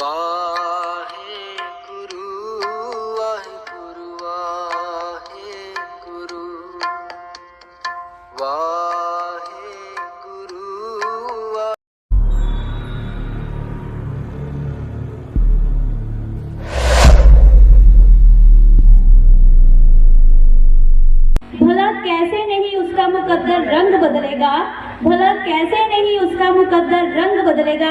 वाहे कैसे नहीं उसका मुकद्दर रंग बदलेगा? भला कैसे नहीं उसका मुकद्दर रंग बदलेगा?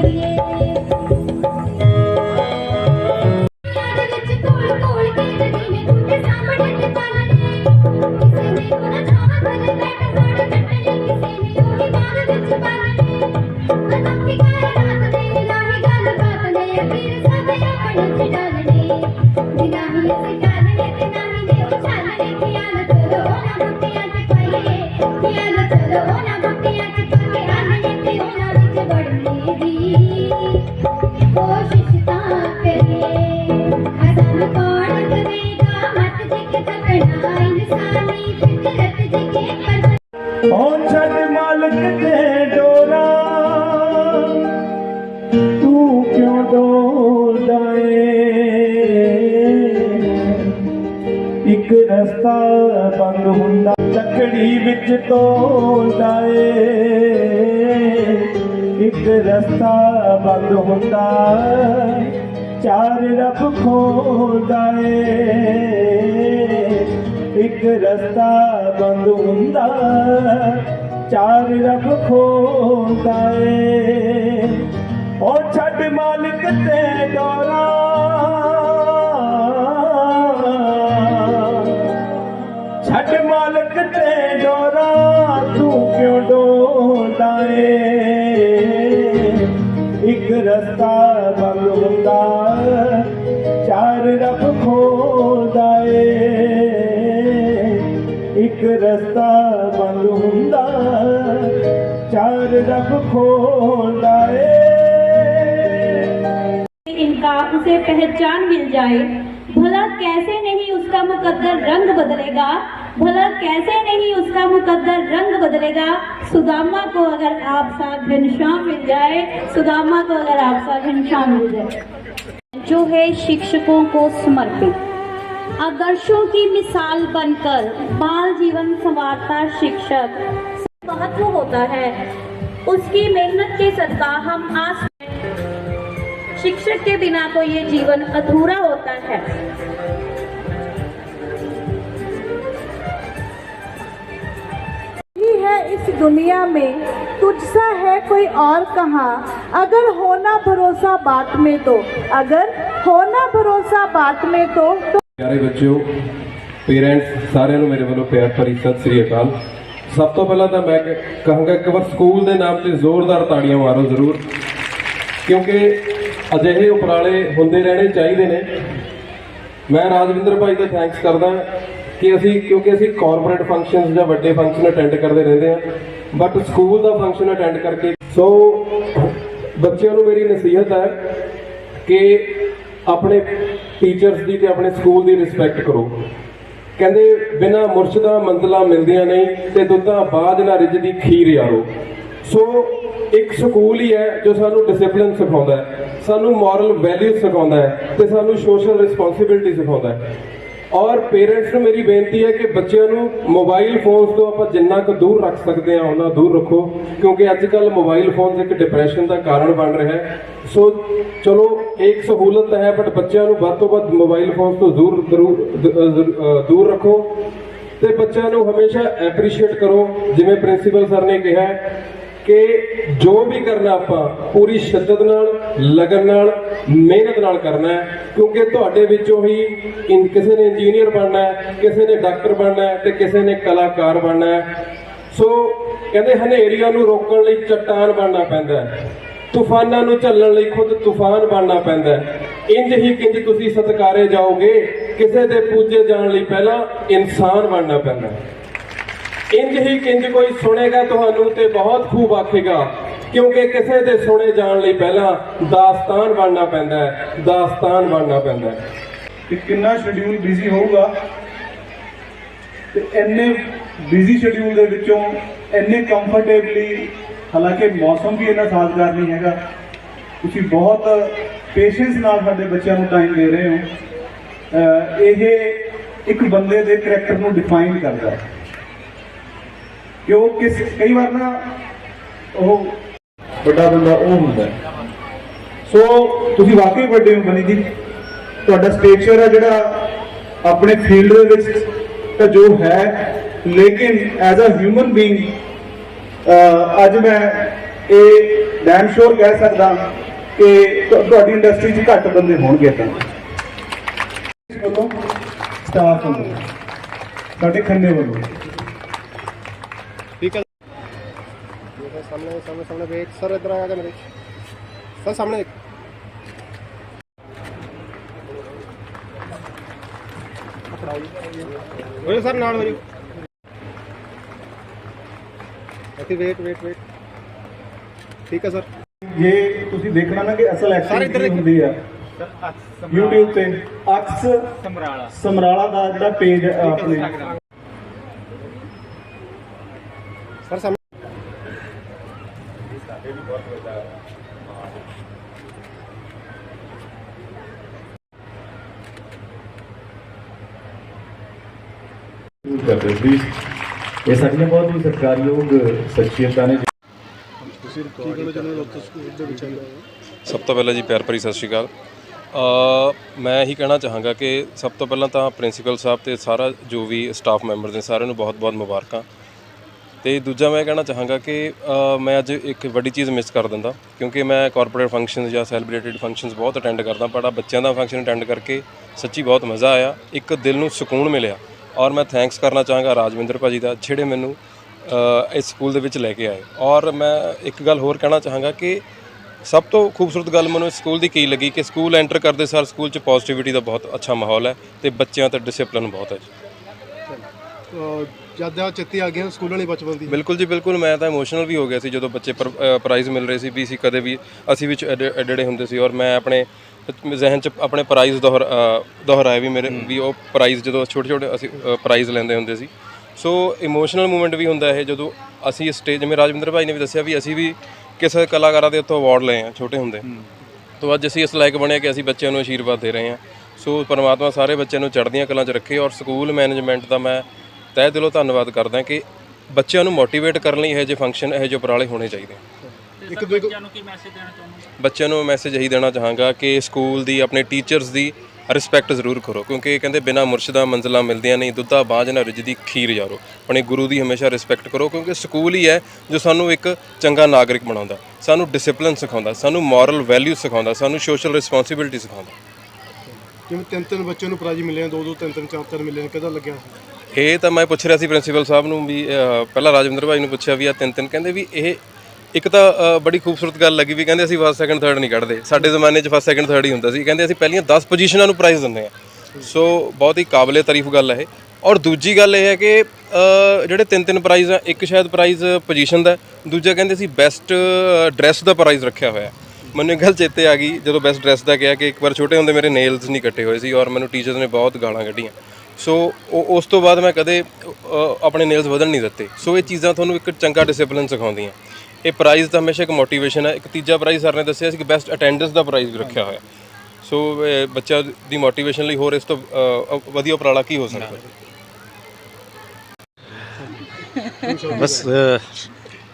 ਰਸਤਾ ਬੰਦ ਹੁੰਦਾ, ਲੱਕੜੀ ਵਿੱਚ ਤੋਲਦਾ ਏ ਇੱਕ ਰਸਤਾ ਬੰਦ ਹੁੰਦਾ, ਚਾਰ ਰੱਬ ਖੋਲਦਾ ਏ ਇੱਕ ਰਸਤਾ ਬੰਦ ਹੁੰਦਾ, ਚਾਰ ਰੱਬ ਖੋਲਦਾ ਏ ਉਹ ਛੱਡ ਮਾਲਕ ਤੇ ਡੋਰਾ दर रब इनका उसे पहचान मिल जाए। भला कैसे नहीं उसका मुकद्दर रंग बदलेगा? भला कैसे नहीं उसका मुकद्दर रंग बदलेगा? सुदामा को अगर आप साथ घनश्याम मिल जाए, सुदामा को अगर आप साथ घनश्याम मिल जाए। जो है शिक्षकों को समर्पित। आदर्शों की मिसाल बनकर बाल जीवन संवारता शिक्षक महत्व होता है। उसकी मेहनत के सदका हम आज शिक्षक के बिना तो ये जीवन अधूरा होता है। इस दुनिया में तुझसा है कोई और कहा? अगर होना भरोसा बात में तो अगर होना भरोसा बात में तो, तो... प्यारे बच्चों पेरेंट्स सारे मेरे वालों प्यार परिषद सत श्री अकाल। ਸਭ ਤੋਂ ਪਹਿਲਾਂ ਤਾਂ ਮੈਂ ਕਹਾਂਗਾ ਇੱਕ ਵਾਰ ਸਕੂਲ ਦੇ ਨਾਮ ਤੇ ਜ਼ੋਰਦਾਰ ਤਾੜੀਆਂ ਮਾਰੋ ਜ਼ਰੂਰ। ਕਿਉਂਕਿ ਅਜਿਹੇ ਉਪਰਾਲੇ ਹੁੰਦੇ ਰਹਿਣੇ ਚਾਹੀਦੇ ਨੇ। ਮੈਂ ਰਾਜਵਿੰਦਰ ਭਾਈ ਦਾ ਥੈਂਕਸ ਕਰਦਾ ਕਿ ਅਸੀਂ, ਕਿਉਂਕਿ ਅਸੀਂ ਕਾਰਪੋਰੇਟ ਫੰਕਸ਼ਨਸ ਜਾਂ ਵੱਡੇ ਫੰਕਸ਼ਨ ਅਟੈਂਡ ਕਰਦੇ ਰਹਿੰਦੇ ਹਾਂ। ਬਟ ਸਕੂਲ ਦਾ ਫੰਕਸ਼ਨ ਅਟੈਂਡ ਕਰਕੇ ਸੋ ਬੱਚਿਆਂ ਨੂੰ ਮੇਰੀ ਨਸੀਹਤ ਹੈ ਕਿ ਆਪਣੇ ਟੀਚਰਸ ਦੀ ਤੇ ਆਪਣੇ ਸਕੂਲ ਦੀ ਰਿਸਪੈਕਟ ਕਰੋ। ਕਹਿੰਦੇ ਬਿਨਾ ਮੁਰਸ਼ਿਦਾਂ ਮੰਜ਼ਲਾਂ ਮਿਲਦੀਆਂ ਨਹੀਂ ਤੇ ਦੁੱਧਾਂ ਬਾਜ ਨਾ ਰਿੱਝਦੀ ਖੀਰ ਯਾਰੋ। ਸੋ ਇੱਕ ਸਕੂਲ ਹੀ ਹੈ ਜੋ ਸਾਨੂੰ ਡਿਸਪਲਿਨ ਸਿਖਾਉਂਦਾ ਹੈ, ਸਾਨੂੰ ਮੋਰਲ ਵੈਲਿਊ ਸਿਖਾਉਂਦਾ ਹੈ ਤੇ ਸਾਨੂੰ ਸੋਸ਼ਲ ਰਿਸਪੌਂਸਿਬਿਲਟੀ ਸਿਖਾਉਂਦਾ ਹੈ। ਔਰ ਪੇਰੈਂਟਸ ਨੂੰ ਮੇਰੀ ਬੇਨਤੀ ਹੈ ਕਿ ਬੱਚਿਆਂ ਨੂੰ ਮੋਬਾਈਲ ਫੋਨਸ ਤੋਂ ਆਪਾਂ ਜਿੰਨਾ ਕੁ ਦੂਰ ਰੱਖ ਸਕਦੇ ਹਾਂ, ਉਹਨਾਂ ਦੂਰ ਰੱਖੋ, ਕਿਉਂਕਿ ਅੱਜ ਕੱਲ ਮੋਬਾਈਲ ਫੋਨਸ ਇੱਕ ਡਿਪਰੈਸ਼ਨ ਦਾ ਕਾਰਨ ਬਣ ਰਿਹਾ ਹੈ। ਸੋ ਚਲੋ, ਇੱਕ ਸਹੂਲਤ ਹੈ ਬਟ ਬੱਚਿਆਂ ਨੂੰ ਵੱਧ ਤੋਂ ਵੱਧ ਮੋਬਾਈਲ ਫੋਨਸ ਤੋਂ ਦੂਰ ਦੂਰ ਰੱਖੋ। ਤੇ ਬੱਚਿਆਂ ਨੂੰ ਹਮੇਸ਼ਾ ਐਪਰੀਸ਼ੀਏਟ ਕਰੋ, ਜਿਵੇਂ ਪ੍ਰਿੰਸੀਪਲ ਸਰ ਨੇ ਕਿਹਾ ਕਿ ਜੋ ਵੀ ਕਰਨਾ ਆਪਾਂ, ਪੂਰੀ ਸ਼ਿੱਦਤ ਨਾਲ, ਲਗਨ ਨਾਲ, ਮਿਹਨਤ ਨਾਲ ਕਰਨਾ ਹੈ, ਕਿਉਂਕਿ ਤੁਹਾਡੇ ਵਿੱਚੋਂ ਹੀ ਇਨ- ਕਿਸੇ ਨੇ ਇੰਜੀਨੀਅਰ ਬਣਨਾ ਹੈ, ਕਿਸੇ ਨੇ ਡਾਕਟਰ ਬਣਨਾ ਹੈ ਤੇ ਕਿਸੇ ਨੇ ਕਲਾਕਾਰ ਬਣਨਾ ਹੈ। ਸੋ ਕਹਿੰਦੇ ਹਨੇਰੀਆਂ ਨੂੰ ਰੋਕਣ ਲਈ ਚਟਾਨ ਬਣਨਾ ਪੈਂਦਾ ਹੈ। ਤੂਫਾਨਾਂ ਨੂੰ ਝੱਲਣ ਲਈ ਖੁਦ ਤੂਫਾਨ ਬਣਨਾ ਪੈਂਦਾ ਹੈ। ਇੰਜ ਹੀ ਕਿੰਜ ਤੁਸੀਂ ਸਤਕਾਰੇ ਜਾਓਗੇ, ਕਿਸੇ ਦੇ ਪੂਜੇ ਜਾਣ ਲਈ ਪਹਿਲਾਂ ਇਨਸਾਨ ਬਣਨਾ ਪੈਂਦਾ ਹੈ। ਇੰਜ ਹੀ ਕਿੰਜ ਕੋਈ ਸੁਣੇਗਾ ਤੁਹਾਨੂੰ ਤੇ ਬਹੁਤ ਖੂਬ ਆਖੇਗਾ। ਕਿਉਂਕਿ ਕਿਸੇ ਦੇ ਸੁਣੇ ਜਾਣ ਲਈ ਪਹਿਲਾਂ ਦਾਸਤਾਨ ਬਣਨਾ ਪੈਂਦਾ ਹੈ, ਦਾਸਤਾਨ ਬਣਨਾ ਪੈਂਦਾ ਹੈ। ਕਿ ਕਿੰਨਾ ਸ਼ਡਿਊਲ ਬਿਜ਼ੀ ਹੋਊਗਾ? ਤੇ ਇੰਨੇ ਬਿਜ਼ੀ ਸ਼ਡਿਊਲ ਦੇ ਵਿੱਚੋਂ ਇੰਨੇ ਕੰਫਰਟੇਬਲੀ ਹਾਲਾਂਕਿ ਮੌਸਮ ਵੀ ਇੰਨਾ ਸਾਜ਼ਗਾਰ ਨਹੀਂ ਹੈਗਾ, ਤੁਸੀਂ ਬਹੁਤ ਪੇਸ਼ੈਂਸ ਨਾਲ ਸਾਡੇ ਬੱਚਿਆਂ ਨੂੰ ਟਾਈਮ ਦੇ ਰਹੇ ਹੋ। ਇਹ ਇੱਕ ਬੰਦੇ ਦੇ ਕਰੈਕਟਰ ਨੂੰ ਡਿਫਾਈਨ ਕਰਦਾ ਹੈ। ਕਿ ਉਹ ਕਿਸ ਕਈ ਵਾਰ ਨਾ ਉਹ ਵੱਡਾ ਬੰਦਾ ਉਹ ਹੁੰਦਾ ਸੋ ਤੁਸੀਂ ਵਾਕਈ ਵੱਡੇ ਹੋ ਬਣੀ ਜੀ। ਤੁਹਾਡਾ ਸਟੇਚਰ ਹੈ ਜਿਹੜਾ ਆਪਣੇ ਫੀਲਡ ਦੇ ਵਿੱਚ ਤਾਂ ਜੋ ਹੈ, ਲੇਕਿਨ ਐਜ਼ ਅ ਹਿਊਮਨ ਬੀਇੰਗ ਅੱਜ ਮੈਂ ਇਹ ਡੈਮ ਸ਼ੋਰ ਕਹਿ ਸਕਦਾ ਕਿ ਤੁਹਾਡੀ ਇੰਡਸਟਰੀ 'ਚ ਘੱਟ ਬੰਦੇ ਹੋਣਗੇ ਤਾਂ। ਵੱਲੋਂ ਸਟਾਫ ਵੱਲੋਂ ਸਾਡੇ ਖੰਨੇ ਵੱਲੋਂ। सामने सामने सामने वेट सर इधर आया मेरे सर सामने देख हो सर नाल हो अति वेट वेट वेट ठीक है सर ਇਹ ਤੁਸੀਂ ਦੇਖਣਾ ਨਾ ਕਿ ਅਸਲ ਸਾਰੇ ਇੱਧਰ ਐਕਟਿਵਿਟੀ ਹੁੰਦੀ ਆ YouTube ਤੇ ਅਕਸ ਸਮਰਾਲਾ ਸਮਰਾਲਾ ਦਾ ਜਿਹੜਾ ਪੇਜ ਆਪਣੇ सर ਕਰਦੇ ਪਲੀਜ਼ ਇਹ ਸਾਡੀਆਂ ਬਹੁਤ ਹੀ ਸਤਿਕਾਰਯੋਗ ਸ਼ਖਸੀਅਤਾਂ ਨੇ। ਸਭ ਤੋਂ ਪਹਿਲਾਂ ਜੀ ਪਿਆਰ ਭਰੀ ਸਤਿ ਸ਼੍ਰੀ ਅਕਾਲ। ਅ, ਮੈਂ ਇਹੀ ਕਹਿਣਾ ਚਾਹਾਂਗਾ ਕਿ ਸਭ ਤੋਂ ਪਹਿਲਾਂ ਤਾਂ ਪ੍ਰਿੰਸੀਪਲ ਸਾਹਿਬ ਤੇ ਸਾਰਾ ਜੋ ਵੀ ਸਟਾਫ ਮੈਂਬਰਸ ਨੇ ਸਾਰਿਆਂ ਨੂੰ ਬਹੁਤ-ਬਹੁਤ ਮੁਬਾਰਕਾਂ। ਤੇ ਦੂਜਾ ਮੈਂ ਕਹਿਣਾ ਚਾਹਾਂਗਾ ਕਿ ਮੈਂ ਅੱਜ ਇੱਕ ਵੱਡੀ ਚੀਜ਼ ਮਿਸ ਕਰ ਦਿੰਦਾ ਕਿਉਂਕਿ ਮੈਂ ਕਾਰਪੋਰੇਟ ਫੰਕਸ਼ਨਸ ਜਾਂ ਸੈਲੀਬ੍ਰੇਟਡ ਫੰਕਸ਼ਨਸ ਬਹੁਤ ਅਟੈਂਡ ਕਰਦਾ ਪਰ ਆਹ ਬੱਚਿਆਂ ਦਾ ਫੰਕਸ਼ਨ ਅਟੈਂਡ ਕਰਕੇ ਸੱਚੀ ਬਹੁਤ ਮਜ਼ਾ ਆਇਆ। ਇੱਕ ਦਿਲ ਨੂੰ ਸਕੂਨ ਮਿਲਿਆ। ਔਰ ਮੈਂ ਥੈਂਕਸ ਕਰਨਾ ਚਾਹਾਂਗਾ ਰਾਜਵਿੰਦਰ ਭਾਜੀ ਦਾ ਜਿਹੜੇ ਮੈਨੂੰ ਇਸ ਸਕੂਲ ਦੇ ਵਿੱਚ ਲੈ ਕੇ ਆਏ। ਔਰ ਮੈਂ ਇੱਕ ਗੱਲ ਹੋਰ ਕਹਿਣਾ ਚਾਹਾਂਗਾ ਕਿ ਸਭ ਤੋਂ ਖੂਬਸੂਰਤ ਗੱਲ ਮੈਨੂੰ ਇਸ ਸਕੂਲ ਦੀ ਕੀ ਲੱਗੀ ਕਿ ਸਕੂਲ ਐਂਟਰ ਕਰਦੇ ਸਾਰ ਸਕੂਲ 'ਚ ਪੋਜ਼ਿਟਿਵਿਟੀ ਦਾ ਬਹੁਤ ਅੱਛਾ ਮਾਹੌਲ ਹੈ ਤੇ ਬੱਚਿਆਂ ਤੇ ਡਿਸਪਲਿਨ ਬਹੁਤ ਹੈ ਜੀ। ਜਦ ਦਾ ਚਿੱਤੀ ਆ ਗਿਆ ਸਕੂਲਾਂ ਨਹੀਂ ਬਚਪਨ ਦੀ। ਬਿਲਕੁਲ ਜੀ ਬਿਲਕੁਲ ਮੈਂ ਤਾਂ ਇਮੋਸ਼ਨਲ ਵੀ ਹੋ ਗਿਆ ਸੀ ਜਦੋਂ ਬੱਚੇ ਪ੍ਰਾਈਜ਼ ਮਿਲ ਰਹੇ ਸੀ ਵੀ ਸੀ ਕਦੇ ਵੀ ਅਸੀਂ ਵਿੱਚ ਐਡੜੇ ਹੁੰਦੇ ਸੀ ਔਰ ਮੈਂ ਆਪਣੇ ਜ਼ਿਹਨ 'ਚ ਆਪਣੇ ਪ੍ਰਾਈਜ਼ ਦੁਹਰਾਏ ਵੀ ਮੇਰੇ ਵੀ ਉਹ ਪ੍ਰਾਈਜ਼ ਜਦੋਂ ਛੋਟੇ ਛੋਟੇ ਅਸੀਂ ਪ੍ਰਾਈਜ਼ ਲੈਂਦੇ ਹੁੰਦੇ ਸੀ। ਸੋ ਇਮੋਸ਼ਨਲ ਮੂਮੈਂਟ ਵੀ ਹੁੰਦਾ ਇਹ ਜਦੋਂ ਅਸੀਂ ਸਟੇਜ ਜਿਵੇਂ ਰਾਜਵਿੰਦਰ ਭਾਈ ਨੇ ਵੀ ਦੱਸਿਆ ਵੀ ਅਸੀਂ ਵੀ ਕਿਸੇ ਕਲਾਕਾਰਾਂ ਦੇ ਉੱਤੋਂ ਅਵਾਰਡ ਲਏ ਆ ਛੋਟੇ ਹੁੰਦੇ। ਤੋਂ ਅੱਜ ਅਸੀਂ ਇਸ ਲਾਇਕ ਬਣੇ ਕਿ ਅਸੀਂ ਬੱਚਿਆਂ ਨੂੰ ਆਸ਼ੀਰਵਾਦ ਦੇ ਰਹੇ ਹਾਂ ਸੋ ਪਰਮਾਤਮਾ ਸਾਰੇ ਬੱਚਿਆਂ ਨੂੰ ਚੜ੍ਹਦੀਆਂ ਕਲਾਂ 'ਚ ਰੱਖੇ ਔਰ ਸਕੂਲ ਮੈਨੇਜਮੈਂਟ ਦਾ ਮੈਂ ਤਹਿ ਦਿਲੋਂ ਧੰਨਵਾਦ ਕਰਦਾ ਕਿ ਬੱਚਿਆਂ ਨੂੰ ਮੋਟੀਵੇਟ ਕਰਨ ਲਈ ਇਹੋ ਜਿਹੇ ਫੰਕਸ਼ਨ ਇਹੋ ਜਿਹੇ ਉਪਰਾਲੇ ਹੋਣੇ ਚਾਹੀਦੇ ਇੱਕ ਦੋ ਬੱਚਿਆਂ ਨੂੰ ਮੈਸੇਜ ਇਹੀ ਦੇਣਾ ਚਾਹਾਂਗਾ ਕਿ ਸਕੂਲ ਦੀ ਆਪਣੇ ਟੀਚਰਸ ਦੀ ਰਿਸਪੈਕਟ ਜ਼ਰੂਰ ਕਰੋ ਕਿਉਂਕਿ ਇਹ ਕਹਿੰਦੇ ਬਿਨਾ ਮੁਰਸ਼ਿਦਾ ਮੰਜ਼ਲਾਂ ਮਿਲਦੀਆਂ ਨਹੀਂ ਦੁੱਧਾ ਬਾਝ ਨਾ ਰਿਜਦੀ ਖੀਰ ਯਾਰੋ। ਆਪਣੇ ਗੁਰੂ ਦੀ ਹਮੇਸ਼ਾ ਰਿਸਪੈਕਟ ਕਰੋ ਕਿਉਂਕਿ ਸਕੂਲ ਹੀ ਹੈ ਜੋ ਸਾਨੂੰ ਇੱਕ ਚੰਗਾ ਨਾਗਰਿਕ ਬਣਾਉਂਦਾ ਸਾਨੂੰ ਡਿਸਪਲਿਨ ਸਿਖਾਉਂਦਾ ਸਾਨੂੰ ਮੋਰਲ ਵੈਲਿਊ ਸਿਖਾਉਂਦਾ ਸਾਨੂੰ ਸੋਸ਼ਲ ਰਿਸਪੌਂਸਿਬਿਲਟੀ ਸਿਖਾਉਂਦਾ। ਜਿਵੇਂ ਤਿੰਨ ਤਿੰਨ ਬੱਚਿਆਂ ਨੂੰ ਪ੍ਰਾਈਜ਼ ਮਿਲੇ ਆ ਦੋ ਦੋ ਤਿੰਨ ਤਿੰਨ ਚਾਰ ਚਾਰ ਮਿਲੇ ਆ ਕਿਦਾਂ ਲੱਗਿਆ ਇਹ ਤਾਂ ਮੈਂ ਪੁੱਛ ਰਿਹਾ ਸੀ ਪ੍ਰਿੰਸੀਪਲ ਸਾਹਿਬ ਨੂੰ ਵੀ ਅਹ, ਪਹਿਲਾਂ ਰਾਜਵਿੰਦਰ ਭਾਈ ਨੂੰ ਪੁੱਛਿਆ ਵੀ ਆ ਤਿੰਨ ਤਿੰਨ ਕਹਿੰਦੇ ਵੀ ਇਹ ਇੱਕ ਤਾਂ ਬੜੀ ਖੂਬਸੂਰਤ ਗੱਲ ਲੱਗੀ ਵੀ ਕਹਿੰਦੇ ਅਸੀਂ ਫਸਟ ਸੈਕੰਡ ਥਰਡ ਨਹੀਂ ਕੱਢਦੇ। ਸਾਡੇ ਜ਼ਮਾਨੇ 'ਚ ਫਸਟ ਸੈਕੰਡ ਥਰਡ ਹੀ ਹੁੰਦਾ ਸੀ। ਕਹਿੰਦੇ ਅਸੀਂ ਪਹਿਲੀਆਂ 10 ਪੋਜੀਸ਼ਨਾਂ ਨੂੰ ਪ੍ਰਾਈਜ਼ ਦਿੰਦੇ ਆ ਸੋ ਬਹੁਤ ਹੀ ਕਾਬਲੇ ਤਾਰੀਫ ਗੱਲ ਹੈ ਇਹ। ਔਰ ਦੂਜੀ ਗੱਲ ਇਹ ਹੈ ਕਿ ਜਿਹੜੇ ਤਿੰਨ ਤਿੰਨ ਪ੍ਰਾਈਜ਼ ਆ, ਇੱਕ ਸ਼ਾਇਦ ਪ੍ਰਾਈਜ਼ ਪੋਜੀਸ਼ਨ ਦਾ ਦੂਜਾ ਕਹਿੰਦੇ ਸੀ ਬੈਸਟ ਡਰੈਸ ਦਾ ਪ੍ਰਾਈਜ਼ ਰੱਖਿਆ ਹੋਇਆ ਮੈਨੂੰ ਇੱਕ ਗੱਲ ਚੇਤੇ ਆ ਗਈ, ਜਦੋਂ ਬੈਸਟ ਡਰੈਸ ਦਾ ਕਿਹਾ ਕਿ ਇੱਕ ਵਾਰ ਛੋਟੇ ਹੁੰਦੇ ਮੇਰੇ ਨੇਲਸ ਨਹੀਂ ਕੱਟੇ ਹੋਏ ਸੀ ਔਰ ਮੈਨੂੰ ਟੀਚਰਸ ਨੇ ਬਹੁਤ ਗਾਲਾਂ ਕੱਢੀਆਂ। ਸੋ ਉਹ, ਉਸ ਤੋਂ ਬਾਅਦ ਮੈਂ ਕਦੇ ਆਪਣੇ ਨੇਲਸ ਵਧਣ ਨਹੀਂ ਦਿੱਤੇ। ਸੋ ਇਹ ਚੀਜ਼ਾਂ ਤੁਹਾਨੂੰ ਇੱਕ ਚੰਗਾ ਡਿਸਪਲਿਨ ਸਿਖਾਉਂਦੀਆਂ। ਇਹ ਪ੍ਰਾਈਜ਼ ਤਾਂ ਹਮੇਸ਼ਾ ਇੱਕ ਮੋਟੀਵੇਸ਼ਨ ਹੈ। ਇੱਕ ਤੀਜਾ ਪ੍ਰਾਈਜ਼ ਸਰ ਨੇ ਦੱਸਿਆ ਸੀ ਕਿ ਬੈਸਟ ਅਟੈਂਡੈਂਸ ਦਾ ਪ੍ਰਾਈਜ਼ ਰੱਖਿਆ ਹੋਇਆ। ਸੋ ਇਹ ਬੱਚਾ ਦੀ ਮੋਟੀਵੇਸ਼ਨ ਲਈ ਹੋਰ ਇਸ ਤੋਂ ਅ, ਅ, ਵਧੀਆ ਉਪਰਾਲਾ ਕੀ ਹੋ ਸਕਦਾ? ਬਸ ਅ,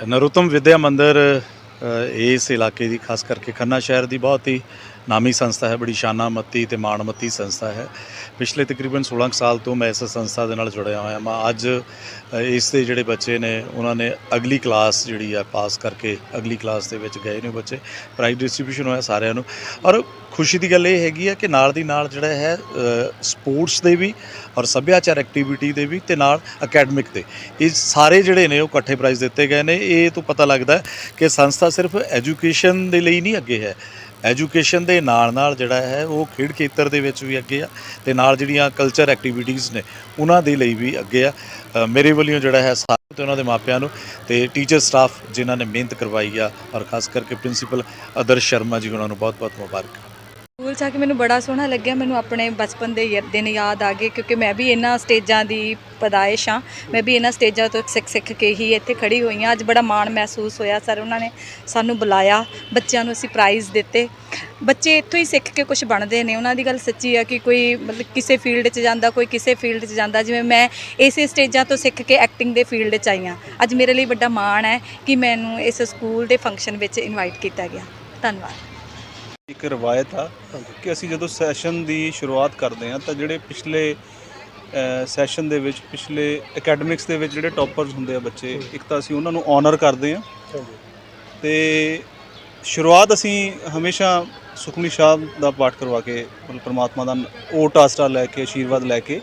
ਨਰੋਤਮ ਵਿਦਿਆ ਮੰਦਿਰ ਅ, ਇਸ ਇਲਾਕੇ ਦੀ ਖਾਸ ਕਰਕੇ ਖੰਨਾ ਸ਼ਹਿਰ ਦੀ ਬਹੁਤ ਹੀ ਨਾਮੀ ਸੰਸਥਾ ਹੈ, ਬੜੀ ਸ਼ਾਨਾਮਤੀ ਤੇ ਮਾਣਮੱਤੀ ਸੰਸਥਾ ਹੈ। ਪਿਛਲੇ ਤਕਰੀਬਨ 16 ਕੁ ਸਾਲ ਤੋਂ ਮੈਂ ਇਸ ਸੰਸਥਾ ਦੇ ਨਾਲ ਜੁੜਿਆ ਹੋਇਆ ਮੈਂ ਅੱਜ ਇਸ ਦੇ ਜਿਹੜੇ ਬੱਚੇ ਨੇ, ਉਹਨਾਂ ਨੇ ਅਗਲੀ ਕਲਾਸ ਜਿਹੜੀ ਆ ਪਾਸ ਕਰਕੇ ਅਗਲੀ ਕਲਾਸ ਦੇ ਵਿੱਚ ਗਏ ਨੇ ਬੱਚੇ। ਪ੍ਰਾਈਜ਼ ਡਿਸਟ੍ਰੀਬਿਊਸ਼ਨ ਹੋਇਆ ਸਾਰਿਆਂ ਨੂੰ। ਔਰ ਖੁਸ਼ੀ ਦੀ ਗੱਲ ਇਹ ਹੈਗੀ ਆ ਕਿ ਨਾਲ ਦੀ ਨਾਲ ਜਿਹੜਾ ਹੈ ਸਪੋਰਟਸ ਦੇ ਵੀ ਔਰ ਸੱਭਿਆਚਾਰ ਐਕਟੀਵਿਟੀ ਦੇ ਵੀ ਤੇ ਨਾਲ ਅਕੈਡਮਿਕ ਦੇ। ਇਹ ਸਾਰੇ ਜਿਹੜੇ ਨੇ ਉਹ ਇਕੱਠੇ ਪ੍ਰਾਈਜ਼ ਦਿੱਤੇ ਗਏ ਨੇ। ਇਹ ਤੋਂ ਪਤਾ ਲੱਗਦਾ ਕਿ ਸੰਸਥਾ ਸਿਰਫ ਐਜੂਕੇਸ਼ਨ ਦੇ ਲਈ ਨਹੀਂ, ਅੱਗੇ ਹੈ। ਐਜੂਕੇਸ਼ਨ ਦੇ ਨਾਲ ਨਾਲ ਜਿਹੜਾ ਹੈ ਉਹ ਖੇਡ ਖੇਤਰ ਦੇ ਵਿੱਚ ਵੀ ਅੱਗੇ ਆ ਤੇ ਨਾਲ ਜਿਹੜੀਆਂ ਕਲਚਰ ਐਕਟੀਵਿਟੀਜ਼ ਨੇ ਉਹਨਾਂ ਦੇ ਲਈ ਵੀ ਅੱਗੇ ਆ। ਮੇਰੇ ਵੱਲੋਂ ਜਿਹੜਾ ਹੈ ਸਾਰਿਆਂ ਤੇ ਉਹਨਾਂ ਦੇ ਮਾਪਿਆਂ ਨੂੰ ਤੇ ਟੀਚਰ ਸਟਾਫ ਜਿਨ੍ਹਾਂ ਨੇ ਮਿਹਨਤ ਕਰਵਾਈ ਆ ਔਰ ਖਾਸ ਕਰਕੇ ਪ੍ਰਿੰਸੀਪਲ ਅਦਰ ਸ਼ਰਮਾ ਜੀ, ਉਹਨਾਂ ਨੂੰ ਬਹੁਤ-ਬਹੁਤ ਮੁਬਾਰਕ। ਸਕੂਲ 'ਚ ਆ ਕੇ ਮੈਨੂੰ ਬੜਾ ਸੋਹਣਾ ਲੱਗਿਆ, ਮੈਨੂੰ ਆਪਣੇ ਬਚਪਨ ਦੇ ਯ- ਦਿਨ ਯਾਦ ਆ ਗਏ ਕਿਉਂਕਿ ਮੈਂ ਵੀ ਇਹਨਾਂ ਸਟੇਜਾਂ ਦੀ ਪਦਾਇਸ਼ ਹਾਂ ਮੈਂ ਵੀ ਇਹਨਾਂ ਸਟੇਜਾਂ ਤੋਂ ਸਿੱਖ ਸਿੱਖ ਕੇ ਹੀ ਇੱਥੇ ਖੜੀ ਹੋਈ ਹਾਂ ਅੱਜ ਬੜਾ ਮਾਣ ਮਹਿਸੂਸ ਹੋਇਆ ਸਰ, ਉਹਨਾਂ ਨੇ ਸਾਨੂੰ ਬੁਲਾਇਆ, ਬੱਚਿਆਂ ਨੂੰ ਅਸੀਂ ਪ੍ਰਾਈਜ਼ ਦਿੱਤੇ। ਬੱਚੇ ਇੱਥੋਂ ਹੀ ਸਿੱਖ ਕੇ ਕੁਝ ਬਣਦੇ ਨੇ। ਉਹਨਾਂ ਦੀ ਗੱਲ ਸੱਚੀ ਆ ਕਿ ਕੋਈ ਮਤਲਬ ਕਿਸੇ ਫੀਲਡ 'ਚ ਜਾਂਦਾ, ਕੋਈ ਕਿਸੇ ਫੀਲਡ 'ਚ ਜਾਂਦਾ। ਜਿਵੇਂ ਮੈਂ ਇਸੇ ਸਟੇਜਾਂ ਤੋਂ ਸਿੱਖ ਕੇ ਐਕਟਿੰਗ ਦੇ ਫੀਲਡ 'ਚ ਆਈ ਹਾਂ ਅੱਜ ਮੇਰੇ ਲਈ ਵੱਡਾ ਮਾਣ ਹੈ ਕਿ ਮੈਨੂੰ ਇਸ ਸਕੂਲ ਦੇ ਫੰਕਸ਼ਨ ਵਿੱਚ ਇਨਵਾਈਟ ਕੀਤਾ ਗਿਆ। ਧੰਨਵਾਦ। ਇੱਕ ਰਵਾਇਤ ਆ ਕਿ ਅਸੀਂ ਜਦੋਂ ਸੈਸ਼ਨ ਦੀ ਸ਼ੁਰੂਆਤ ਕਰਦੇ ਹਾਂ ਤਾਂ ਜਿਹੜੇ ਪਿਛਲੇ ਸੈਸ਼ਨ ਦੇ ਵਿੱਚ ਪਿਛਲੇ ਅਕੈਡਮਿਕਸ ਦੇ ਵਿੱਚ ਜਿਹੜੇ ਟੌਪਰਸ ਹੁੰਦੇ ਆ ਬੱਚੇ ਇੱਕ ਤਾਂ ਅਸੀਂ ਉਹਨਾਂ ਨੂੰ ਆਨਰ ਕਰਦੇ ਹਾਂ। ਤੇ ਸ਼ੁਰੂਆਤ ਅਸੀਂ ਹਮੇਸ਼ਾ ਸੁਖਮਨੀ ਸਾਹਿਬ ਦਾ ਪਾਠ ਕਰਵਾ ਕੇ ਮਤਲਬ ਪ੍ਰਮਾਤਮਾ ਦਾ ਓਟ ਆਸਰਾ ਲੈ ਕੇ ਆਸ਼ੀਰਵਾਦ ਲੈ ਕੇ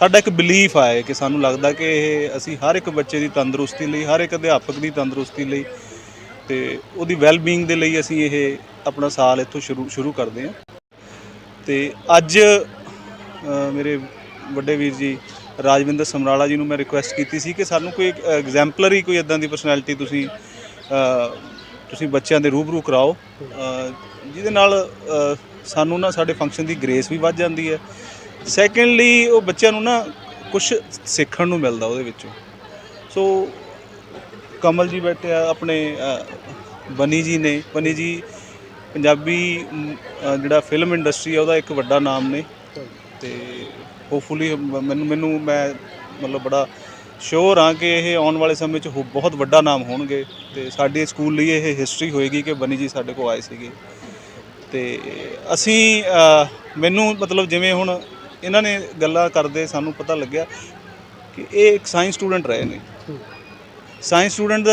ਸਾਡਾ ਇੱਕ ਬਿਲੀਫ ਆਏ ਕਿ ਸਾਨੂੰ ਲੱਗਦਾ ਕਿ ਇਹ ਅਸੀਂ ਹਰ ਇੱਕ ਬੱਚੇ ਦੀ ਤੰਦਰੁਸਤੀ ਲਈ ਹਰ ਇੱਕ ਅਧਿਆਪਕ ਦੀ ਤੰਦਰੁਸਤੀ ਲਈ ਤੇ ਉਹਦੀ ਵੈਲ-ਬੀਇੰਗ ਦੇ ਲਈ ਅਸੀਂ ਇਹ ਆਪਣਾ ਸਾਲ ਇੱਥੋਂ ਸ਼ੁਰੂ ਸ਼ੁਰੂ ਕਰਦੇ ਹਾਂ। ਤੇ ਅੱਜ ਮੇਰੇ ਵੱਡੇ ਵੀਰ ਜੀ ਰਾਜਵਿੰਦਰ ਸਮਰਾਲਾ ਜੀ ਨੂੰ ਮੈਂ ਰਿਕੁਐਸਟ ਕੀਤੀ ਸੀ ਕਿ ਸਾਨੂੰ ਕੋਈ ਐਗਜ਼ੈਂਪਲਰੀ ਕੋਈ ਇਦਾਂ ਦੀ ਪਰਸਨੈਲਿਟੀ ਤੁਸੀਂ ਤੁਸੀਂ ਬੱਚਿਆਂ ਦੇ ਰੂਬਰੂ ਕਰਾਓ। ਜਿਹਦੇ ਨਾਲ ਸਾਨੂੰ ਨਾ ਸਾਡੇ ਫੰਕਸ਼ਨ ਦੀ ਗ੍ਰੇਸ ਵੀ ਵੱਧ ਜਾਂਦੀ ਹੈ। ਸੈਕੰਡਲੀ ਉਹ ਬੱਚਿਆਂ ਨੂੰ ਨਾ ਕੁਝ ਸਿੱਖਣ ਨੂੰ ਮਿਲਦਾ ਉਹਦੇ ਵਿੱਚੋਂ। ਸੋ ਕਮਲ ਜੀ ਬੈਠੇ ਆ, ਆਪਣੇ ਬਨੀ ਜੀ ਨੇ, ਬਨੀ ਜੀ ਪੰਜਾਬੀ ਅ, ਜਿਹੜਾ ਫਿਲਮ ਇੰਡਸਟਰੀ ਆ ਉਹਦਾ ਇੱਕ ਵੱਡਾ ਨਾਮ ਨੇ। ਤੇ ਹੋਪਫੁਲੀ ਮੈਨੂੰ ਮੈਨੂੰ ਮੈਂ ਮਤਲਬ ਬੜਾ ਸ਼ੋਰ ਹਾਂ ਕਿ ਇਹ ਆਉਣ ਵਾਲੇ ਸਮੇਂ 'ਚ ਹੋ- ਬਹੁਤ ਵੱਡਾ ਨਾਮ ਹੋਣਗੇ। ਤੇ ਸਾਡੇ ਸਕੂਲ ਲਈ ਇਹ ਹਿਸਟਰੀ ਹੋਏਗੀ ਕਿ ਬਨੀ ਜੀ ਸਾਡੇ ਕੋਲ ਆਏ ਸੀਗੇ। ਤੇ ਅਸੀਂ ਅ, ਮੈਨੂੰ ਮਤਲਬ ਜਿਵੇਂ ਹੁਣ ਇਹਨਾਂ ਨੇ ਗੱਲਾਂ ਕਰਦੇ ਸਾਨੂੰ ਪਤਾ ਲੱਗਿਆ ਕਿ ਇਹ ਇੱਕ ਸਾਇੰਸ ਸਟੂਡੈਂਟ ਰਹੇ ਨੇ। ਸਾਇੰਸ ਸਟੂਡੈਂਟ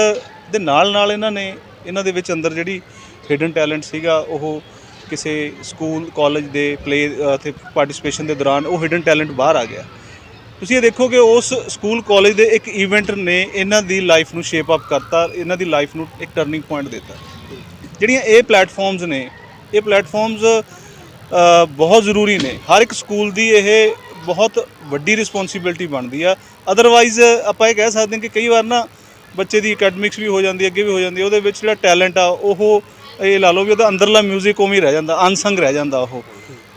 ਦੇ ਨਾਲ ਨਾਲ ਇਹਨਾਂ ਨੇ ਇਹਨਾਂ ਦੇ ਵਿੱਚ ਅੰਦਰ ਜਿਹੜੀ ਹਿਡਨ ਟੈਲੈਂਟ ਸੀਗਾ, ਉਹ ਕਿਸੇ ਸਕੂਲ ਕਾਲਜ ਦੇ ਪਲੇ ਤੇ ਪਾਰਟਿਸਿਪੇਸ਼ਨ ਦੇ ਦੌਰਾਨ ਉਹ ਹਿਡਨ ਟੈਲੈਂਟ ਬਾਹਰ ਆ ਗਿਆ। ਤੁਸੀਂ ਇਹ ਦੇਖੋ ਕਿ ਉਸ ਸਕੂਲ ਕਾਲਜ ਦੇ ਇੱਕ ਇਵੈਂਟ ਨੇ ਇਹਨਾਂ ਦੀ ਲਾਈਫ ਨੂੰ ਸ਼ੇਪ ਅਪ ਕਰਤਾ, ਇਹਨਾਂ ਦੀ ਲਾਈਫ ਨੂੰ ਇੱਕ ਟਰਨਿੰਗ ਪੁਆਇੰਟ ਦਿੱਤਾ। ਜਿਹੜੀਆਂ ਇਹ ਪਲੇਟਫਾਰਮਸ ਨੇ, ਇਹ ਪਲੇਟਫਾਰਮਸ ਬਹੁਤ ਜ਼ਰੂਰੀ ਨੇ। ਹਰ ਇੱਕ ਸਕੂਲ ਦੀ ਇਹ ਬਹੁਤ ਵੱਡੀ ਰਿਸਪੌਂਸਿਬਿਲਟੀ ਬਣਦੀ ਆ। ਅਦਰਵਾਈਜ਼ ਆਪਾਂ ਇਹ ਕਹਿ ਸਕਦੇ ਹਾਂ ਕਿ ਕਈ ਵਾਰ ਨਾ ਬੱਚੇ ਦੀ ਅਕੈਡਮਿਕਸ ਵੀ ਹੋ ਜਾਂਦੀ ਹੈ, ਅੱਗੇ ਵੀ ਹੋ ਜਾਂਦੀ ਹੈ, ਉਹਦੇ ਵਿੱਚ ਜਿਹੜਾ ਟੈਲੈਂਟ ਆ, ਉਹ ਇਹ ਲਾ ਲਓ ਵੀ ਉਹਦਾ ਅੰਦਰਲਾ 뮤직 ਉਵੇਂ ਹੀ ਰਹਿ ਜਾਂਦਾ ਅਨਸੰਗ ਰਹਿ ਜਾਂਦਾ ਉਹ।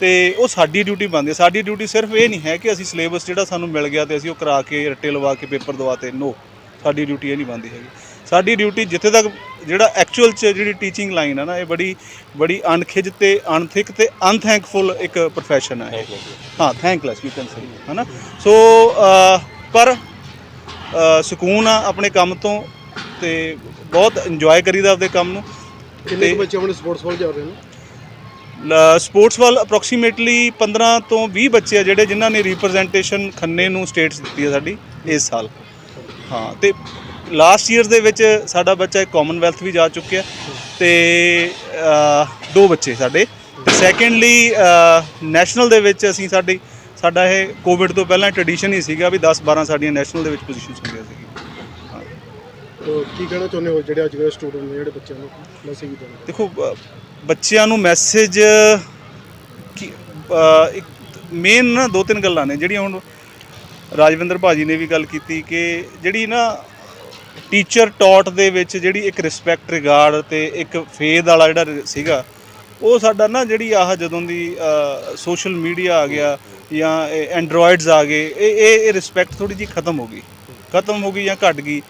ਤੇ ਉਹ ਸਾਡੀ ਡਿਊਟੀ ਬਣਦੀ ਹੈ। ਸਾਡੀ ਡਿਊਟੀ ਸਿਰਫ ਇਹ ਨਹੀਂ ਹੈ ਕਿ ਅਸੀਂ ਸਿਲੇਬਸ ਜਿਹੜਾ ਸਾਨੂੰ ਮਿਲ ਗਿਆ ਤੇ ਅਸੀਂ ਉਹ ਕਰਾ ਕੇ ਰੱਟੇ ਲਵਾ ਕੇ ਪੇਪਰ ਦਵਾਤੇ ਨੋ ਸਾਡੀ ਡਿਊਟੀ ਇਹ ਨਹੀਂ ਬਣਦੀ ਹੈਗੀ। ਸਾਡੀ ਡਿਊਟੀ ਜਿੱਥੇ ਤੱਕ ਜਿਹੜਾ ਐਕਚੁਅਲ ਚ ਜਿਹੜੀ ਟੀਚਿੰਗ ਲਾਈਨ ਹੈ ਨਾ ਇਹ ਬੜੀ ਬੜੀ ਅਣਖਿਜ ਤੇ ਅਨਥਿਕ ਤੇ ਅਨਥੈਂਕਫੁਲ ਇੱਕ profession ਹੈ ਇਹ। ਹਾਂ ਥੈਂਕਲੈਸ ਯੂ ਕੈਨ ਸੇ ਹਨਾ? ਸੋ ਅਹ, ਪਰ ਅਹ, ਸਕੂਨ ਆ ਆਪਣੇ ਕੰਮ ਤੋਂ ਤੇ ਬਹੁਤ ਇੰਜੋਏ ਕਰੀਦਾ ਆਪਦੇ ਕੰਮ ਨੂੰ। ਕਿੰਨੇ ਕੁ ਬੱਚੇ ਆਪਣੇ ਸਪੋਰਟਸ ਵੱਲ ਜਾ ਰਹੇ ਨੇ? ਸਪੋਰਟਸ ਵੱਲ ਅਪਰੋਕਸੀਮੇਟਲੀ 15 ਤੋਂ 20 ਬੱਚੇ ਆ ਜਿਹੜੇ ਜਿਨ੍ਹਾਂ ਨੇ ਰਿਪਰੈਜ਼ੈਂਟੇਸ਼ਨ ਖੰਨੇ ਨੂੰ ਸਟੇਟਸ ਦਿੱਤੀ ਹੈ ਸਾਡੀ ਇਸ ਸਾਲ। ਹਾਂ ਤੇ ਲਾਸਟ ਈਅਰ ਦੇ ਵਿੱਚ ਸਾਡਾ ਬੱਚਾ ਕਾਮਨਵੈਲਥ ਵੀ ਜਾ ਚੁੱਕਿਆ। ਤੇ ਦੋ ਬੱਚੇ ਸਾਡੇ। ਤੇ ਸੈਕੰਡਲੀ ਨੈਸ਼ਨਲ ਦੇ ਵਿੱਚ ਅਸੀਂ ਸਾਡੀ ਸਾਡਾ ਇਹ ਕੋਵਿਡ ਤੋਂ ਪਹਿਲਾਂ ਟ੍ਰੈਡੀਸ਼ਨ ਹੀ ਸੀਗਾ ਵੀ 10 12 ਸਾਡੀਆਂ ਨੈਸ਼ਨਲ ਦੇ ਵਿੱਚ ਪੋਜੀਸ਼ਨਸ ਹੁੰਦੀਆਂ ਸੀ ਤੋ ਕੀ ਕਹਿਣਾ ਚਾਹੁੰਦੇ ਹੋ ਜਿਹੜੇ ਅੱਜ ਕੱਲ੍ਹ ਸਟੂਡੈਂਟ ਨੇ ਜਿਹੜੇ ਬੱਚਿਆਂ ਨੂੰ ਮੈਸੇਜ ਦੇਣਾ? ਦੇਖੋ ਬ- ਬੱਚਿਆਂ ਨੂੰ ਮੈਸੇਜ ਕੀ ਅ, ਇੱਕ ਮੇਨ ਨਾ ਦੋ ਤਿੰਨ ਗੱਲਾਂ ਨੇ ਜਿਹੜੀਆਂ ਹੁਣ ਰਾਜਵਿੰਦਰ ਭਾਜੀ ਨੇ ਵੀ ਗੱਲ ਕੀਤੀ ਕਿ ਜਿਹੜੀ ਨਾ ਟੀਚਰ ਟੌਟ ਦੇ ਵਿੱਚ ਜਿਹੜੀ ਇੱਕ ਰਿਸਪੈਕਟ ਰਿਗਾਰਡ ਤੇ ਇੱਕ ਫੇਦ ਵਾਲਾ ਜਿਹੜਾ ਰ- ਸੀਗਾ ਉਹ ਸਾਡਾ ਨਾ ਜਿਹੜੀ ਆਹ ਜਦੋਂ ਦੀ ਸੋਸ਼ਲ ਮੀਡੀਆ ਆ ਗਿਆ ਜਾਂ ਐਂਡਰੋਇਡਸ ਆ ਗਏ ਇਹ ਇਹ ਇਹ ਰਿਸਪੈਕਟ ਥੋੜੀ ਜਿਹੀ ਖਤਮ ਹੋ ਗਈ। ਖਤਮ ਹੋ ਗਈ ਜਾਂ ਘਟ ਗਈ।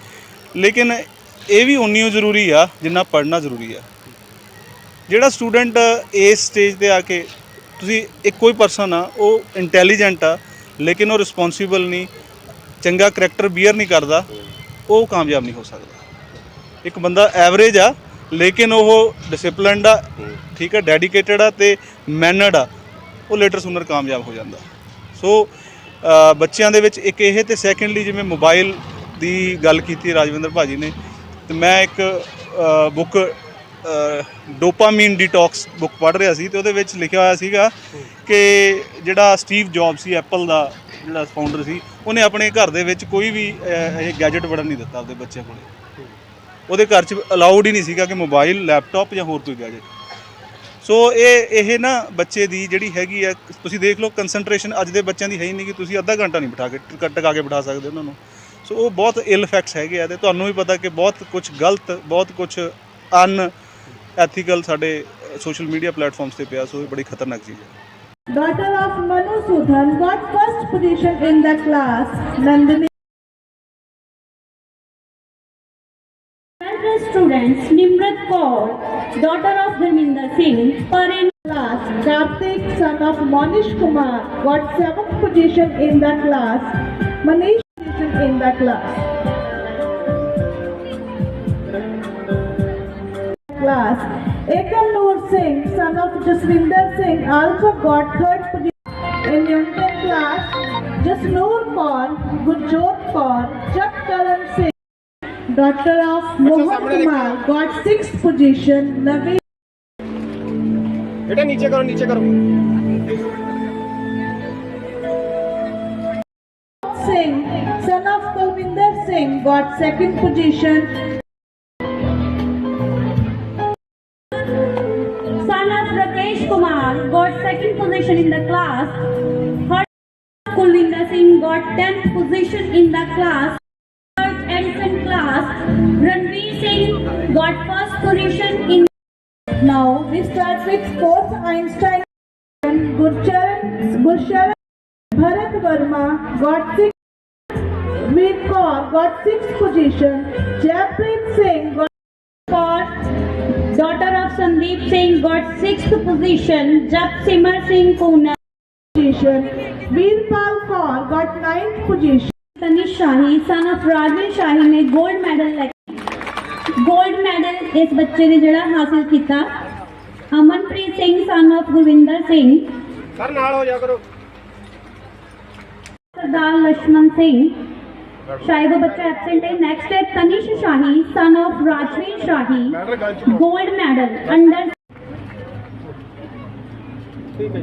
ਲੇਕਿਨ ਇਹ ਵੀ ਉਨੀ ਓ ਜ਼ਰੂਰੀ ਆ ਜਿੰਨਾ ਪੜ੍ਹਨਾ ਜ਼ਰੂਰੀ ਆ। ਜਿਹੜਾ ਸਟੂਡੈਂਟ ਇਸ ਸਟੇਜ ਤੇ ਆ ਕੇ ਤੁਸੀਂ ਇੱਕੋ ਹੀ ਪਰਸਨ ਆ, ਉਹ ਇੰਟੈਲੀਜੈਂਟ ਆ, ਲੇਕਿਨ ਉਹ ਰਿਸਪੌਂਸੀਬਲ ਨਹੀਂ, ਚੰਗਾ ਕਰੈਕਟਰ ਬੀਅਰ ਨਹੀਂ ਕਰਦਾ, ਉਹ ਕਾਮਯਾਬ ਨਹੀਂ ਹੋ ਸਕਦਾ। ਇੱਕ ਬੰਦਾ ਐਵਰੇਜ ਆ, ਲੇਕਿਨ ਉਹ ਡਿਸਪਲਿਨਡ ਆ, ਠੀਕ ਆ ਡੈਡੀਕੇਟਡ ਆ ਤੇ ਮੈਨਰਡ ਆ, ਉਹ ਲੇਟਰ ਸੁਨਰ ਕਾਮਯਾਬ ਹੋ ਜਾਂਦਾ। ਸੋ ਬੱਚਿਆਂ ਦੇ ਵਿੱਚ ਇੱਕ ਇਹ ਤੇ ਸੈਕੰਡਲੀ ਜਿਵੇਂ ਮੋਬਾਈਲ ਦੀ ਗੱਲ ਕੀਤੀ ਰਾਜਵਿੰਦਰ ਭਾਜੀ ਨੇ, ਤੇ ਮੈਂ ਇੱਕ ਬੁੱਕ ਡੋਪਾਮੀਨ ਡੀਟੌਕਸ ਬੁੱਕ ਪੜ੍ਹ ਰਿਹਾ ਸੀ, ਤੇ ਉਹਦੇ ਵਿੱਚ ਲਿਖਿਆ ਹੋਇਆ ਸੀਗਾ ਕਿ ਜਿਹੜਾ ਸਟੀਵ ਜੌਬ ਸੀ ਐਪਲ ਦਾ ਜਿਹੜਾ ਫਾਊਂਡਰ ਸੀ, ਉਹਨੇ ਆਪਣੇ ਘਰ ਦੇ ਵਿੱਚ ਕੋਈ ਵੀ ਇਹ ਗੈਜਟ ਵੜਨ ਨਹੀਂ ਦਿੱਤਾ ਆਪਦੇ ਬੱਚਿਆਂ ਕੋਲੇ। ਉਹਦੇ ਘਰ 'ਚ ਅਲਾਉਡ ਹੀ ਨਹੀਂ ਸੀਗਾ ਕਿ ਮੋਬਾਈਲ ਲੈਪਟਾਪ ਜਾਂ ਹੋਰ ਕੋਈ ਗੈਜਟ ਸੋ ਇਹ ਇਹ ਨਾ ਬੱਚੇ ਦੀ ਜਿਹੜੀ ਹੈਗੀ ਆ, ਤੁਸੀਂ ਦੇਖ ਲਓ ਕਨਸੈਂਟਰੇਸ਼ਨ ਅੱਜ ਦੇ ਬੱਚਿਆਂ ਦੀ ਹੈ ਹੀ ਨਹੀਂ ਕਿ ਤੁਸੀਂ ਅੱਧਾ ਘੰਟਾ ਨਹੀਂ ਬਿਠਾ ਕੇ ਟ- ਟਿਕਾ ਕੇ ਬਿਠਾ ਸਕਦੇ ਉਹਨਾਂ ਨੂੰ। ਸੋ ਉਹ ਬਹੁਤ ਇਲ ਇਫੈਕਟਸ ਹੈਗੇ ਆ ਤੇ ਤੁਹਾਨੂੰ ਵੀ ਪਤਾ ਕਿ ਬਹੁਤ ਕੁਝ ਗਲਤ ਬਹੁਤ ਕੁਝ ਅਨ ਐਥੀਕਲ ਸਾਡੇ ਸੋਸ਼ਲ ਮੀਡੀਆ ਪਲੇਟਫਾਰਮਸ ਤੇ ਪਿਆ ਸੋ ਇਹ ਬੜੀ ਖਤਰਨਾਕ ਚੀਜ਼ ਹੈ Daughter of Manu Sudhan got first position in the class. Nandini Well students, Nimrat Kaur, daughter of Dharminder Singh, per in class. Karthik, son of Monish Kumar, got seventh position in the class. Manish position in the class. class. Ekam Noor Singh, son of Jaswinder Singh, also got third position in Newton class. Jasnoor Kaur, Gurjot Kaur, Jagkaran Singh daughter of Mohan Kumar got sixth position. Naveen. এটা नीचे करो नीचे करो Got second position. of Rakesh Kumar, got second position in the class. Her Kulvinder Singh got 10th position in the class. Third Edison class, Ranveer Singh got first position in Now we start with fourth Einstein. Gurcharan, Bharat Verma got sixth. Vipcom got sixth position. Japrit Singh got daughter of Sandeep Singh got sixth position. Jap Simar Singh Kuna position. Veerpal Kaur got ninth position. Tanish Shahi, son of Rajin Shahi made gold medal gold medal इस बच्चे ने जड़ा हासिल किया Amanpreet Singh son of Gurvinder Singh Sardar Lakshman Singh ਸ਼ਾਇਦ ਉਹ ਬੱਚਾ absent ਹੈ ਨੈਕਸਟ ਹੈ Tanish Shahi son of Rajveer Shahi gold medal under ਠੀਕ ਹੈ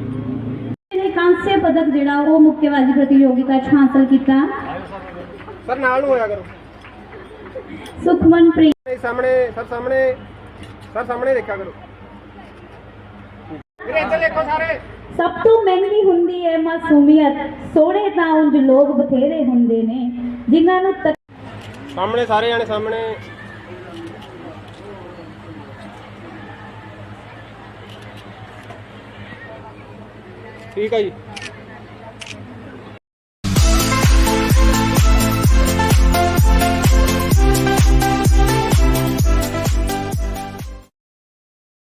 ਜੀ ਕਾਂਸੇ ਪਦਕ ਜਿਹੜਾ ਉਹ ਮੁੱਕੇਬਾਜ਼ੀ ਪ੍ਰਤੀਯੋਗਿਤਾ 'ਚ ਹਾਸਲ ਕੀਤਾ ਸਰ ਨਾਲ ਨੂੰ ਹੋਇਆ ਕਰੋ ਸੁਖਮਨਪ੍ਰੀਤ ਇਹ ਸਾਹਮਣੇ ਸਰ ਸਾਹਮਣੇ ਸਰ ਸਾਹਮਣੇ ਦੇਖਿਆ ਕਰੋ ਵੀਰੇ ਇੱਧਰ ਦੇਖੋ ਸਾਰੇ। ਸਭ ਤੋਂ ਮਹਿੰਗੀ ਹੁੰਦੀ ਹੈ ਮਾਸੂਮੀਅਤ ਸੋਹਣੇ ਤਾਂ ਉਂਝ ਲੋਕ ਬਥੇਰੇ ਹੁੰਦੇ ਨੇ ਜਿਨ੍ਹਾਂ ਨੂੰ ਸਾਹਮਣੇ ਸਾਰੇ ਜਾਣੇ ਸਾਹਮਣੇ। ਠੀਕ ਹੈ ਜੀ।